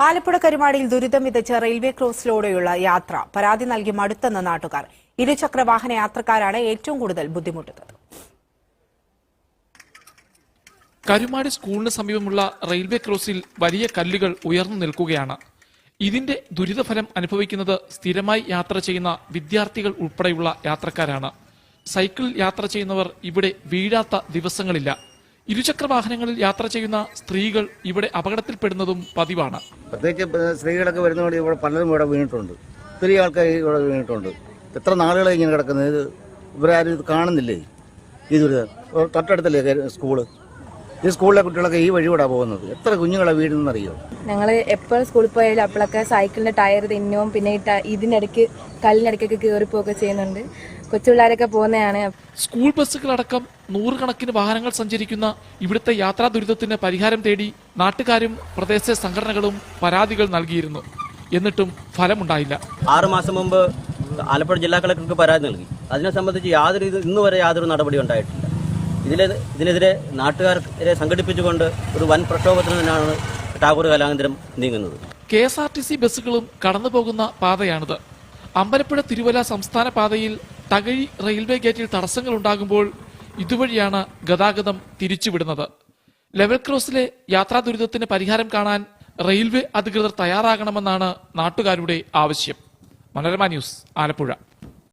ആലപ്പുഴ കരുമാടിയിൽ ദുരിതം വിതച്ച റെയിൽവേ ക്രോസിലൂടെയുള്ള യാത്ര. പരാതി നൽകി മടുത്തെന്ന് നാട്ടുകാർ. ഇരുചക്ര വാഹന യാത്രക്കാരാണ് ഏറ്റവും കൂടുതൽ ബുദ്ധിമുട്ടുന്നത്. കരുമാടി സ്കൂളിന് സമീപമുള്ള റെയിൽവേ ക്രോസിൽ വലിയ കല്ലുകൾ ഉയർന്നു നിൽക്കുകയാണ്. ഇതിന്റെ ദുരിതഫലം അനുഭവിക്കുന്നത് സ്ഥിരമായി യാത്ര ചെയ്യുന്ന വിദ്യാർത്ഥികൾ ഉൾപ്പെടെയുള്ള യാത്രക്കാരാണ്. സൈക്കിൾ യാത്ര ചെയ്യുന്നവർ ഇവിടെ വീഴാത്ത ദിവസങ്ങളില്ല. ഇരുചക്ര വാഹനങ്ങളിൽ യാത്ര ചെയ്യുന്ന സ്ത്രീകൾ ഇവിടെ അപകടത്തിൽപ്പെടുന്നതും പതിവാണ്. പ്രത്യേകിച്ച് സ്ത്രീകളൊക്കെ വരുന്നതുകൊണ്ട് ഇവിടെ പലരും ഇവിടെ വീണിട്ടുണ്ട്. ഒത്തിരി ആൾക്കാർ ഇവിടെ വീണിട്ടുണ്ട്. എത്ര നാളുകളായി ഇങ്ങനെ കിടക്കുന്നത്? ഇവരാരും ഇത് കാണുന്നില്ലേ? ഈ തൊട്ടടുത്തല്ലേ സ്കൂൾ? ഈ സ്കൂളിലെ കുട്ടികളൊക്കെ ഈ വഴിയൂടെ പോകുന്നത്? എത്ര കുഞ്ഞുങ്ങളെ വീടുന്നറിയോ ഞങ്ങൾ എപ്പോഴും സ്കൂളിൽ പോയാലും അപ്പോഴൊക്കെ സൈക്കിളിന്റെ ടയർ തിന്നും പിന്നെ ഇതിനിടയ്ക്ക് കല്ലിനിടയ്ക്കൊക്കെ കയറിപ്പോവുകയൊക്കെ ചെയ്യുന്നുണ്ട്. കൊച്ചു പിള്ളേരൊക്കെ പോകുന്നതാണ്. സ്കൂൾ ബസ്സുകളടക്കം നൂറുകണക്കിന് വാഹനങ്ങൾ സഞ്ചരിക്കുന്ന ഇവിടുത്തെ യാത്രാ ദുരിതത്തിന് പരിഹാരം തേടി നാട്ടുകാരും പ്രദേശ സംഘടനകളും പരാതികൾ നൽകിയിരുന്നു. എന്നിട്ടും ഫലമുണ്ടായില്ല. ആറു മാസം മുമ്പ് ആലപ്പുഴ ജില്ലാ കളക്ടർക്ക് പരാതി നൽകി. അതിനെ സംബന്ധിച്ച് യാതൊരു ഇന്നുവരെ യാതൊരു നടപടി ഉണ്ടായിട്ടില്ല. ഇതിലെ ഇതിനെതിരെ നാട്ടുകാരെ സംഘടിപ്പിച്ചുകൊണ്ട് ഒരു വൻ പ്രക്ഷോഭത്തിന് തന്നെയാണ് ടാഗോർ കലാകേന്ദ്രം നീങ്ങുന്നത്. K S R T C ബസ്സുകളും കടന്നുപോകുന്ന പാതയാണിത്. അമ്പലപ്പുഴ തിരുവല്ല സംസ്ഥാന പാതയിൽ തകഴി റെയിൽവേ ഗേറ്റിൽ തടസ്സങ്ങൾ ഉണ്ടാകുമ്പോൾ ഇതുവഴിയാണ് ഗതാഗതം തിരിച്ചുവിടുന്നത്. ലെവൽ ക്രോസിലെ യാത്രാ ദുരിതത്തിന് പരിഹാരം കാണാൻ റെയിൽവേ അധികൃതർ തയ്യാറാകണമെന്നാണ് നാട്ടുകാരുടെ ആവശ്യം. മനോരമ ന്യൂസ് ആലപ്പുഴ.